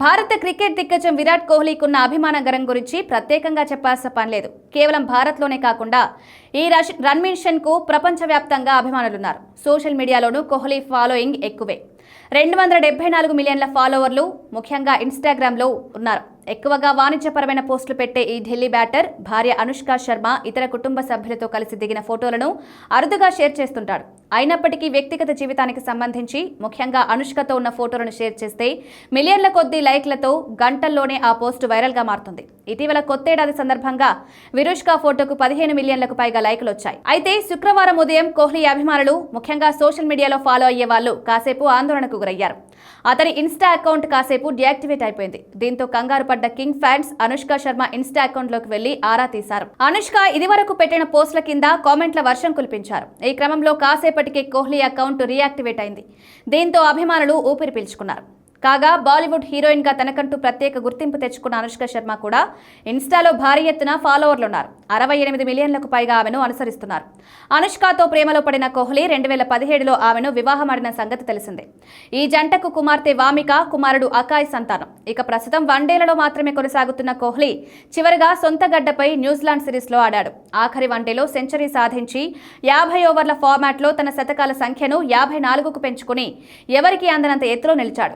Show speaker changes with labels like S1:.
S1: భారత క్రికెట్ దిగ్గజం విరాట్ కోహ్లీకున్న అభిమానగరం గురించి ప్రత్యేకంగా చెప్పాల్సిన పని లేదు. కేవలం భారత్లోనే కాకుండా ఈ రష్ రన్ ప్రపంచవ్యాప్తంగా అభిమానులున్నారు. సోషల్ మీడియాలోనూ కోహ్లీ ఫాలోయింగ్ ఎక్కువే. రెండు వందల డెబ్బై నాలుగు మిలియన్ల ఫాలోవర్లు ముఖ్యంగా ఇన్స్టాగ్రామ్లో ఉన్నారు. ఎక్కువగా వాణిజ్యపరమైన పోస్టులు పెట్టే ఈ ఢిల్లీ బ్యాటర్ భార్య అనుష్క శర్మ ఇతర కుటుంబ సభ్యులతో కలిసి దిగిన ఫోటోలను అరుదుగా షేర్ చేస్తుంటాడు. అయినప్పటికీ వ్యక్తిగత జీవితానికి సంబంధించి ముఖ్యంగా అనుష్కతో ఉన్న ఫోటోలను షేర్ చేస్తే మిలియన్ల కొద్దీ లైక్లతో గంటల్లోనే ఆ పోస్టు వైరల్గా మారుతుంది. ఇటీవల కొత్తేడాది సందర్భంగా విరుష్క ఫోటోకు పదిహేను మిలియన్లకు పైగా లైకులు వచ్చాయి. అయితే శుక్రవారం ఉదయం కోహ్లీ అభిమానులు ముఖ్యంగా సోషల్ మీడియాలో ఫాలో అయ్యే వాళ్ళు కాసేపు ఆందోళనకు గురయ్యారు. అతని ఇన్స్టా అకౌంట్ కాసేపు డియాక్టివేట్ అయిపోయింది. దీంతో కంగారు పడ్డ king fans Anushka Sharma insta అకౌంట్లోకి వెళ్ళి ఆరా తీశారు. అనుష్క ఇదివరకు పెట్టిన పోస్టుల కింద కామెంట్ల వర్షం కురిపించారు. ఈ క్రమంలో కాసేపటికే కోహ్లీ అకౌంట్ రియాక్టివేట్ అయింది. దీంతో అభిమానులు ఊపిరి పీల్చుకున్నారు. కాగా బాలీవుడ్ హీరోయిన్గా తనకంటూ ప్రత్యేక గుర్తింపు తెచ్చుకున్న అనుష్క శర్మ కూడా ఇన్స్టాలో భారీ ఎత్తున ఫాలోవర్లు ఉన్నారు అరవై ఎనిమిది మిలియన్లకు పైగా ఆమెను అనుసరిస్తున్నారు. అనుష్కతో ప్రేమలో పడిన కోహ్లీ రెండు వేల పదిహేడులో ఆమెను వివాహమాడిన సంగతి తెలిసిందే. ఈ జంటకు కుమార్తె వామిక కుమారుడు అకాయ్ సంతానం. ఇక ప్రస్తుతం వన్డేలలో మాత్రమే కొనసాగుతున్న కోహ్లీ చివరిగా సొంత గడ్డపై న్యూజిలాండ్ సిరీస్లో ఆడాడు. ఆఖరి వన్డేలో సెంచరీ సాధించి యాభై ఓవర్ల ఫార్మాట్లో తన శతకాల సంఖ్యను యాభై నాలుగుకు పెంచుకుని ఎవరికీ అందనంత ఎత్తులో నిలిచాడు?